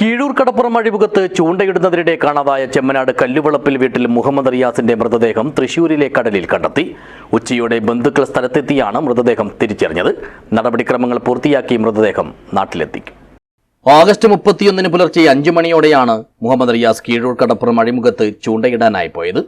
കീഴൂർ കടപ്പുറം അഴിമുഖത്ത് ചൂണ്ടയിടുന്നതിനിടെ കാണാതായ ചെമ്മനാട് കല്ലുവളപ്പിൽ വീട്ടിൽ മുഹമ്മദ് റിയാസിന്റെ മൃതദേഹം തൃശൂരിലെ കടലിൽ കണ്ടെത്തി. ഉച്ചയോടെ ബന്ധുക്കൾ സ്ഥലത്തെത്തിയാണ് മൃതദേഹം തിരിച്ചറിഞ്ഞത്. നടപടിക്രമങ്ങൾ പൂർത്തിയാക്കി മൃതദേഹം നാട്ടിലെത്തിക്കും ഓഗസ്റ്റ് മുപ്പത്തിയൊന്നിന് പുലർച്ചെ അഞ്ചു മണിയോടെയാണ് മുഹമ്മദ് റിയാസ് കീഴൂർ കടപ്പുറം അഴിമുഖത്ത് ചൂണ്ടയിടാനായി പോയത്.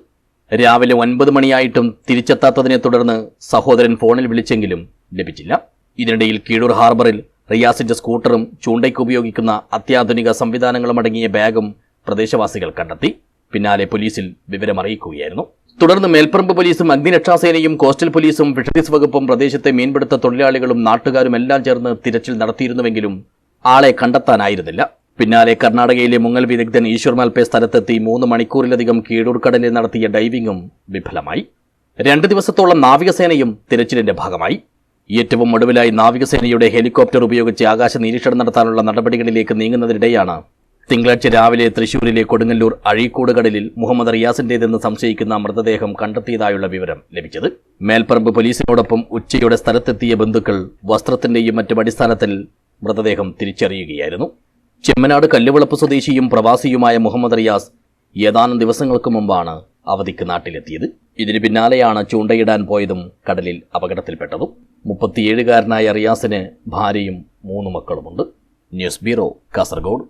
രാവിലെ ഒൻപത് മണിയായിട്ടും തിരിച്ചെത്താത്തതിനെ തുടർന്ന് സഹോദരൻ ഫോണിൽ വിളിച്ചെങ്കിലും ലഭിച്ചില്ല. ഇതിനിടയിൽ കീഴൂർ ഹാർബറിൽ റിയാസിന്റെ സ്കൂട്ടറും ചൂണ്ടയ്ക്ക് ഉപയോഗിക്കുന്ന അത്യാധുനിക സംവിധാനങ്ങളും അടങ്ങിയ ബാഗും പ്രദേശവാസികൾ കണ്ടെത്തി. പിന്നാലെ പോലീസിൽ വിവരമറിയിക്കുകയായിരുന്നു. തുടർന്ന് മേൽപ്പറമ്പ് പോലീസും അഗ്നിരക്ഷാസേനയും കോസ്റ്റൽ പോലീസും ഫിഷറീസ് വകുപ്പും പ്രദേശത്തെ മീൻപിടുത്ത തൊഴിലാളികളും നാട്ടുകാരും എല്ലാം ചേർന്ന് തിരച്ചിൽ നടത്തിയിരുന്നുവെങ്കിലും ആളെ കണ്ടെത്താനായിരുന്നില്ല. പിന്നാലെ കർണാടകയിലെ മുങ്ങൽ വിദഗ്ധൻ ഈശ്വർ മൽപെ സ്ഥലത്തെത്തി മൂന്ന് മണിക്കൂറിലധികം കീഴൂർക്കടലിൽ നടത്തിയ ഡൈവിംഗും വിഫലമായി. രണ്ട് ദിവസത്തോളം നാവികസേനയും തിരച്ചിലിന്റെ ഭാഗമായി. ഏറ്റവും ഒടുവിലായി നാവികസേനയുടെ ഹെലികോപ്റ്റർ ഉപയോഗിച്ച് ആകാശ നിരീക്ഷണം നടത്താനുള്ള നടപടികളിലേക്ക് നീങ്ങുന്നതിനിടെയാണ് തിങ്കളാഴ്ച രാവിലെ തൃശൂരിലെ കൊടുങ്ങല്ലൂർ അഴീക്കോട് കടലിൽ മുഹമ്മദ് റിയാസിന്റേതെന്ന് സംശയിക്കുന്ന മൃതദേഹം കണ്ടെത്തിയതായുള്ള വിവരം ലഭിച്ചത്. മേൽപ്പറമ്പ് പോലീസിനോടൊപ്പം ഉച്ചയോടെ സ്ഥലത്തെത്തിയ ബന്ധുക്കൾ വസ്ത്രത്തിന്റെയും മറ്റും അടിസ്ഥാനത്തിൽ മൃതദേഹം തിരിച്ചറിയുകയായിരുന്നു. ചെമ്മനാട് കല്ലുവളപ്പ് സ്വദേശിയും പ്രവാസിയുമായ മുഹമ്മദ് റിയാസ് ഏതാനും ദിവസങ്ങൾക്ക് മുമ്പാണ് അവധിക്ക് നാട്ടിലെത്തിയത്. ഇതിന് പിന്നാലെയാണ് ചൂണ്ടയിടാൻ പോയതും കടലിൽ അപകടത്തിൽപ്പെട്ടതും. മുപ്പത്തിയേഴുകാരനായ റിയാസിന് ഭാര്യയും മൂന്ന് മക്കളുമുണ്ട് ന്യൂസ് ബ്യൂറോ കാസർഗോഡ്.